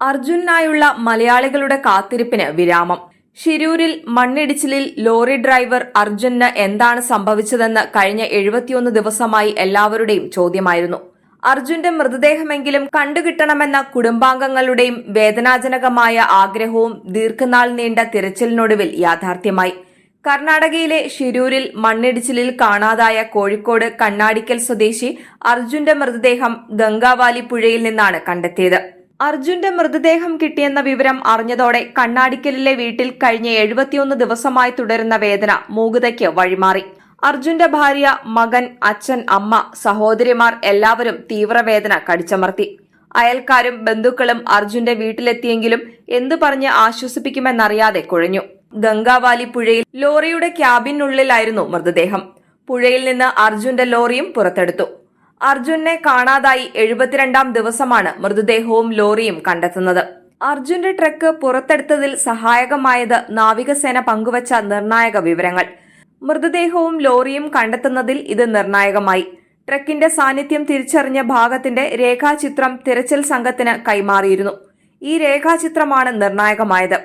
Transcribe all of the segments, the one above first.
അർജുനായുള്ള മലയാളികളുടെ കാത്തിരിപ്പിന് വിരാമം. ഷിരൂരിൽ മണ്ണിടിച്ചിലിൽ ലോറി ഡ്രൈവർ അർജുന് എന്താണ് സംഭവിച്ചതെന്ന് കഴിഞ്ഞ എഴുപത്തിയൊന്ന് ദിവസമായി എല്ലാവരുടെയും ചോദ്യമായിരുന്നു. അർജുന്റെ മൃതദേഹമെങ്കിലും കണ്ടുകിട്ടണമെന്ന കുടുംബാംഗങ്ങളുടെയും വേദനാജനകമായ ആഗ്രഹവും ദീർഘനാൾ നീണ്ട തിരച്ചിലിനൊടുവിൽ യാഥാർത്ഥ്യമായി. കർണാടകയിലെ ഷിരൂരിൽ മണ്ണിടിച്ചിലിൽ കാണാതായ കോഴിക്കോട് കണ്ണാടിക്കൽ സ്വദേശി അർജുന്റെ മൃതദേഹം ഗംഗാവാലി പുഴയിൽ നിന്നാണ് കണ്ടെത്തിയത്. അർജുന്റെ മൃതദേഹം കിട്ടിയെന്ന വിവരം അറിഞ്ഞതോടെ കണ്ണാടിക്കലിലെ വീട്ടിൽ കഴിഞ്ഞ എഴുപത്തിയൊന്ന് ദിവസമായി തുടരുന്ന വേദന മൂകുതയ്ക്ക് വഴിമാറി. അർജുന്റെ ഭാര്യ മകൻ അച്ഛൻ അമ്മ സഹോദരിമാർ എല്ലാവരും തീവ്രവേദന കടിച്ചമർത്തി. അയൽക്കാരും ബന്ധുക്കളും അർജുന്റെ വീട്ടിലെത്തിയെങ്കിലും എന്തു പറഞ്ഞ് ആശ്വസിപ്പിക്കുമെന്നറിയാതെ കുഴഞ്ഞു. ഗംഗാവാലി പുഴയിൽ ലോറിയുടെ ക്യാബിനുള്ളിലായിരുന്നു മൃതദേഹം. പുഴയിൽ നിന്ന് അർജുന്റെ ലോറിയും പുറത്തെടുത്തു. അർജുനെ കാണാതായി എഴുപത്തിരണ്ടാം ദിവസമാണ് മൃതദേഹവും ലോറിയും കണ്ടെത്തുന്നത്. അർജുന്റെ ട്രക്ക് പുറത്തെടുത്തതിൽ സഹായകമായത് നാവികസേന പങ്കുവച്ച നിർണായക വിവരങ്ങൾ. മൃതദേഹവും ലോറിയും കണ്ടെത്തുന്നതിൽ ഇത് നിർണായകമായി. ട്രക്കിന്റെ സാന്നിധ്യം തിരിച്ചറിഞ്ഞ ഭാഗത്തിന്റെ രേഖാചിത്രം തിരച്ചിൽ സംഘത്തിന് കൈമാറിയിരുന്നു. ഈ രേഖാചിത്രമാണ് നിർണായകമായത്.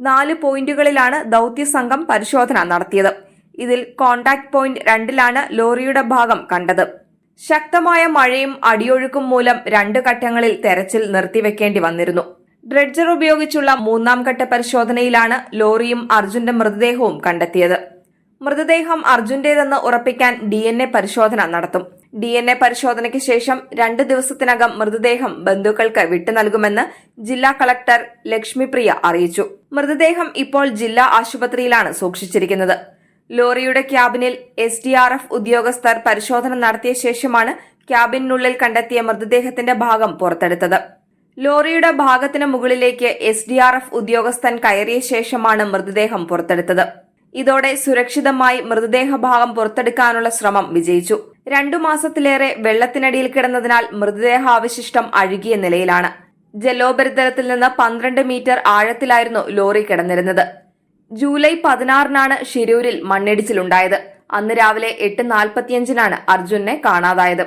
നാല് പോയിന്റുകളിലാണ് ദൌത്യ സംഘം പരിശോധന നടത്തിയത്. ഇതിൽ കോണ്ടാക്ട് പോയിന്റ് രണ്ടിലാണ് ലോറിയുടെ ഭാഗം കണ്ടത്. ശക്തമായ മഴയും അടിയൊഴുക്കും മൂലം രണ്ട് ഘട്ടങ്ങളിൽ തെരച്ചിൽ നിർത്തിവെക്കേണ്ടി വന്നിരുന്നു. ഡ്രെഡ്ജർ ഉപയോഗിച്ചുള്ള മൂന്നാം ഘട്ട പരിശോധനയിലാണ് ലോറിയും അർജുന്റെ മൃതദേഹവും കണ്ടെത്തിയത്. മൃതദേഹം അർജുന്റേതെന്ന് ഉറപ്പിക്കാൻ ഡി എൻ എ പരിശോധന നടത്തും. ഡി എൻ എ പരിശോധനയ്ക്ക് ശേഷം രണ്ട് ദിവസത്തിനകം മൃതദേഹം ബന്ധുക്കൾക്ക് വിട്ടു നൽകുമെന്ന് ജില്ലാ കളക്ടർ ലക്ഷ്മിപ്രിയ അറിയിച്ചു. മൃതദേഹം ഇപ്പോൾ ജില്ലാ ആശുപത്രിയിലാണ് സൂക്ഷിച്ചിരിക്കുന്നത്. ലോറിയുടെ ക്യാബിനിൽ എസ് ഡി ആർ എഫ് ഉദ്യോഗസ്ഥർ പരിശോധന നടത്തിയ ശേഷമാണ് ക്യാബിനുള്ളിൽ കണ്ടെത്തിയ മൃതദേഹത്തിന്റെ ഭാഗം പുറത്തെടുത്തത്. ലോറിയുടെ ഭാഗത്തിന് മുകളിലേക്ക് എസ് ഡി ആർ എഫ് ഉദ്യോഗസ്ഥൻ കയറിയ ശേഷമാണ് മൃതദേഹം പുറത്തെടുത്തത്. ഇതോടെ സുരക്ഷിതമായി മൃതദേഹ ഭാഗം പുറത്തെടുക്കാനുള്ള ശ്രമം വിജയിച്ചു. രണ്ടു മാസത്തിലേറെ വെള്ളത്തിനടിയിൽ കിടന്നതിനാൽ മൃതദേഹാവശിഷ്ടം അഴുകിയ നിലയിലാണ്. ജലോപരിതലത്തിൽ നിന്ന് പന്ത്രണ്ട് മീറ്റർ ആഴത്തിലായിരുന്നു ലോറി കിടന്നിരുന്നത്. ജൂലൈ പതിനാറിനാണ് ഷിരൂരിൽ മണ്ണിടിച്ചിലുണ്ടായത്. അന്ന് രാവിലെ എട്ട് നാൽപ്പത്തിയഞ്ചിനാണ് അർജുനെ കാണാതായത്.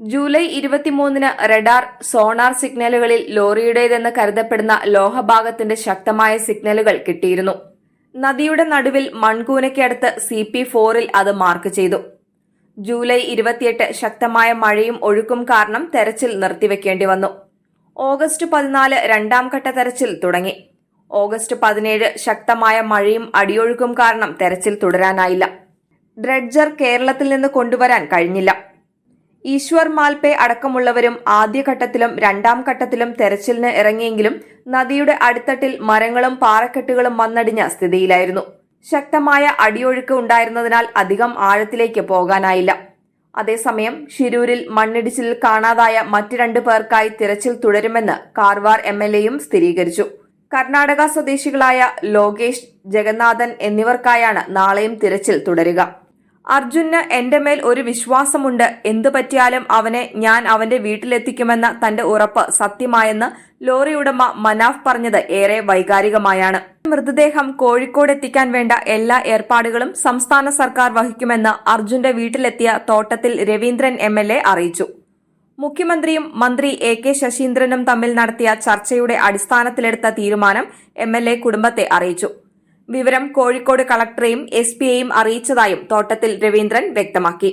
ജൂലൈ ഇരുപത്തിമൂന്നിന് റഡാർ സോണാർ സിഗ്നലുകളിൽ ലോറിയുടേതെന്ന് കരുതപ്പെടുന്ന ലോഹഭാഗത്തിന്റെ ശക്തമായ സിഗ്നലുകൾ കിട്ടിയിരുന്നു. നദിയുടെ നടുവിൽ മൺകൂനയ്ക്കടുത്ത് സി പി ഫോറിൽ അത് മാർക്ക് ചെയ്തു. ജൂലൈ ഇരുപത്തിയെട്ട് ശക്തമായ മഴയും ഒഴുക്കും കാരണം തെരച്ചിൽ നിർത്തിവെക്കേണ്ടി വന്നു. ഓഗസ്റ്റ് പതിനാല് രണ്ടാം ഘട്ട തെരച്ചിൽ തുടങ്ങി. ഓഗസ്റ്റ് പതിനേഴ് ശക്തമായ മഴയും അടിയൊഴുക്കും കാരണം തെരച്ചിൽ തുടരാനായില്ല. ഡ്രഡ്ജർ കേരളത്തിൽ നിന്ന് കൊണ്ടുവരാൻ കഴിഞ്ഞില്ല. ഈശ്വർ മാൽപേ അടക്കമുള്ളവരും ആദ്യഘട്ടത്തിലും രണ്ടാം ഘട്ടത്തിലും തെരച്ചിലിന് ഇറങ്ങിയെങ്കിലും നദിയുടെ അടിത്തട്ടിൽ മരങ്ങളും പാറക്കെട്ടുകളും വന്നടിഞ്ഞ സ്ഥിതിയിലായിരുന്നു. ശക്തമായ അടിയൊഴുക്ക് ഉണ്ടായിരുന്നതിനാൽ അധികം ആഴത്തിലേക്ക് പോകാനായില്ല. അതേസമയം ഷിരൂരിൽ മണ്ണിടിച്ചിലിൽ കാണാതായ മറ്റു രണ്ടു പേർക്കായി തിരച്ചിൽ തുടരുമെന്ന് കാർവാർ എം സ്ഥിരീകരിച്ചു. കർണാടക സ്വദേശികളായ ലോകേഷ് ജഗന്നാഥൻ എന്നിവർക്കായാണ് നാളെയും തിരച്ചിൽ തുടരുക. അർജുന് എന്റെ മേൽ ഒരു വിശ്വാസമുണ്ട്. എന്തു പറ്റിയാലും അവനെ ഞാൻ അവന്റെ വീട്ടിലെത്തിക്കുമെന്ന തന്റെ ഉറപ്പ് സത്യമായെന്ന് ലോറി ഉടമ മനാഫ് പറഞ്ഞത് ഏറെ വൈകാരികമായാണ്. മൃതദേഹം കോഴിക്കോട് എത്തിക്കാൻ വേണ്ട എല്ലാ ഏർപ്പാടുകളും സംസ്ഥാന സർക്കാർ വഹിക്കുമെന്ന് അർജുന്റെ വീട്ടിലെത്തിയ തോട്ടത്തിൽ രവീന്ദ്രൻ എം അറിയിച്ചു. മുഖ്യമന്ത്രിയും മന്ത്രി എ കെ ശശീന്ദ്രനും തമ്മിൽ നടത്തിയ ചർച്ചയുടെ അടിസ്ഥാനത്തിലെടുത്ത തീരുമാനം എം എൽ എ കുടുംബത്തെ അറിയിച്ചു. വിവരം കോഴിക്കോട് കളക്ടറെയും എസ് പിയെയും അറിയിച്ചതായും തോട്ടത്തിൽ രവീന്ദ്രൻ വ്യക്തമാക്കി.